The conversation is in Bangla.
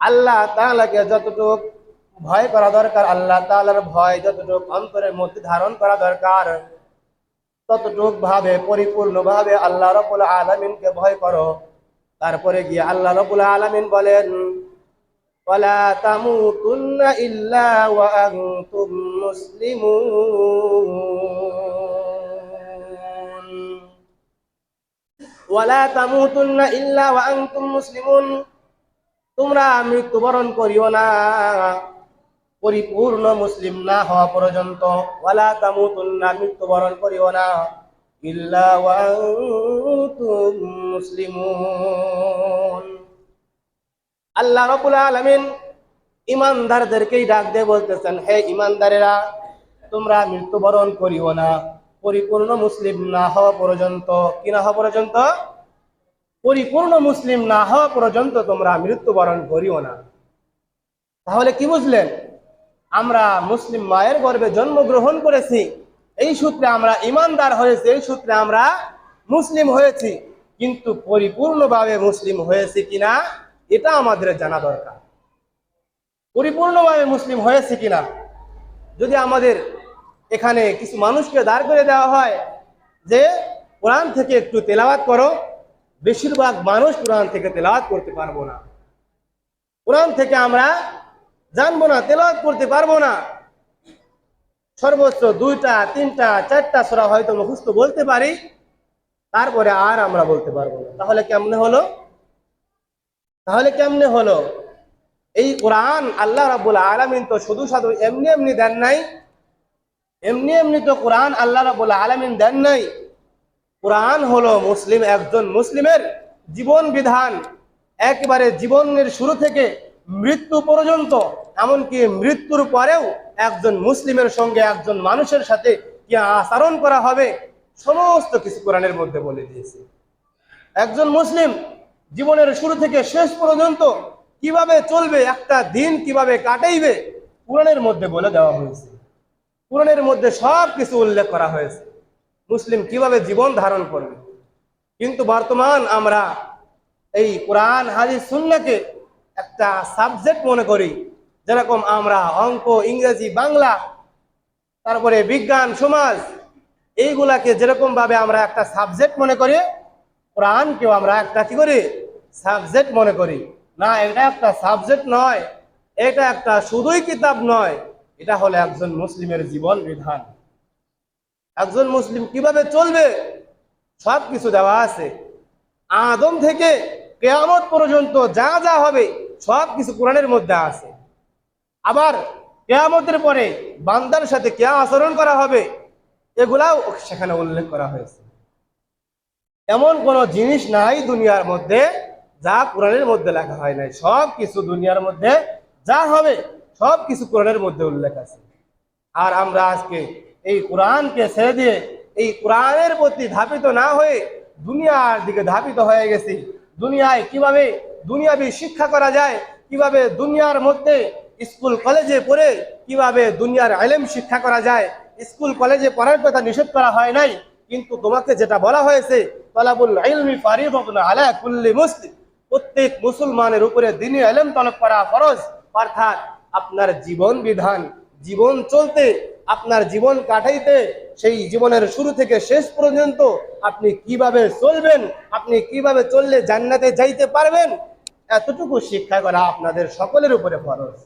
আল্লাহ তাহলে যতটুক ভয় করা দরকার, আল্লাহ তালার ভয় যতটুক অন্তরের মধ্যে ধারণ করা দরকার, ততটুক ভাবে, পরিপূর্ণভাবে আল্লাহ রবুল আলমিনকে ভয় করো। তারপরে গিয়ে আল্লাহ রবুল আলমিন বলেন মুসলিমুন। তোমরা মৃত্যুবরণ করিও না। পরিপূর্ণ মুসলিম না হওয়া পর্যন্ত ওয়ালা তামু তামুতুন্না মৃত্যুবরণ করিও না। ইল্লা ওয়ান্তুম মুসলিমুন। আল্লাহ রাব্বুল আলামিন ইমানদারদেরকেই ডাক দিয়ে বলতেছেন, হে ইমানদারেরা তোমরা মৃত্যুবরণ করিও না। পরিপূর্ণ মুসলিম না হওয়া পর্যন্ত, কি না হওয়া পর্যন্ত? পরিপূর্ণ মুসলিম না হওয়া পর্যন্ত তোমরা মৃত্যুবরণ করিও না। তাহলে কি বুঝলেন? আমরা মুসলিম মায়ের গর্ভে জন্মগ্রহণ করেছি, এই সূত্রে আমরা ইমানদার হয়েছি, এই সূত্রে আমরা মুসলিম হয়েছি। কিন্তু পরিপূর্ণভাবে মুসলিম হয়েছি কিনা, এটা আমাদের জানা দরকার। পরিপূর্ণভাবে মুসলিম হয়েছে কিনা? যদি আমাদের এখানে কিছু মানুষকে দাঁড় করে দেওয়া হয় যে কোরআন থেকে একটু তেলাওয়াত করো বেশিরভাগ মানুষ কোরআন থেকে তেলাওয়াত করতে পারব না। কোরআন থেকে আমরা জানব না, তেলাওয়াত করতে পারব না। সর্বোচ্চ দুইটা, তিনটা, চারটা সোরা হয়তো মুখস্থ বলতে পারি, তারপরে আর আমরা বলতে পারব না। তাহলে কেমনে হলো? তাহলে কেমনে হলো? এই কোরআন আল্লাহ রাবুল আলমিন তো শুধু শুধু এমনি এমনি দেন নাই। এমনি এমনি তো কোরআন আল্লাহ রাবুল আলমিন দেন নাই। কোরআন হলো মুসলিম একজন মুসলিমের জীবন বিধান। একবারে জীবনের শুরু থেকে মৃত্যু পর্যন্ত, এমনকি মৃত্যুর পরেও একজন মুসলিমের সঙ্গে একজন মানুষের সাথে কি আচরণ করা হবে, সমস্ত কিছু কোরআনের মধ্যে বলে দিয়েছে। একজন মুসলিম জীবনের শুরু থেকে শেষ পর্যন্ত কীভাবে চলবে, একটা দিন কীভাবে কাটাইবে, কোরআনের মধ্যে বলে দেওয়া হয়েছে। কোরআনের মধ্যে সব কিছু উল্লেখ করা হয়েছে। মুসলিম কীভাবে জীবন ধারণ করবে? কিন্তু বর্তমান আমরা এই কোরআন, হাদিস সুন্নাকে একটা সাবজেক্ট মনে করি, যেরকম আমরা অঙ্ক, ইংরেজি, বাংলা, তারপরে বিজ্ঞান, সমাজ, এইগুলাকে যেরকম ভাবে আমরা একটা সাবজেক্ট মনে করি, কোরআনকেও আমরা একটা কি করি? সাবজেক্ট মনে করি। না, এটা একটা সাবজেক্ট নয়, এটা একটা শুধুই কিতাব নয়, এটা হলো একজন মুসলিমের জীবন বিধান। একজন মুসলিম কীভাবে চলবে? সব কিছু দেওয়া আছে। আদম থেকে কেয়ামত পর্যন্ত যা যা হবে সব কিছু কোরআনের মধ্যে আছে। আবার কেয়ামতের পরে বান্দার সাথে কেয়া আচরণ করা হবে, এগুলাও সেখানে উল্লেখ করা হয়েছে। এমন কোনো জিনিস নাই দুনিয়ার মধ্যে যা কোরআনের মধ্যে লেখা হয় নাই। সব কিছু দুনিয়ার মধ্যে যা হবে সব কিছু কোরআনের মধ্যে উল্লেখ আছে। আর আমরা আজকে এই কোরআনকে ছেড়ে দিয়ে এই কোরআনের প্রতি ধাপিত না হয়ে দুনিয়ার দিকে ধাপিত হয়ে গেছি। দুনিয়ায় কীভাবে দুনিয়াবি শিক্ষা করা যায়, কীভাবে দুনিয়ার মধ্যে স্কুল, কলেজে পড়ে কীভাবে দুনিয়ার আলেম শিক্ষা করা যায়, স্কুল, কলেজে পড়ার কথা নিষেধ করা হয় নাই, কিন্তু তোমাকে যেটা বলা হয়েছে, তলাবুল কুল্লি প্রত্যেক মুসলমানের উপরে দিনী আলেম তলব করা ফরজ, অর্থাৎ আপনার জীবন বিধান, জীবন চলতে আপনার জীবন কাটাইতে, সেই জীবনের শুরু থেকে শেষ পর্যন্ত আপনি কীভাবে চলবেন, আপনি কীভাবে চললে জান্নাতে যাইতে পারবেন, এতটুকু শিক্ষা করা আপনাদের সকলের উপরে ফরজ।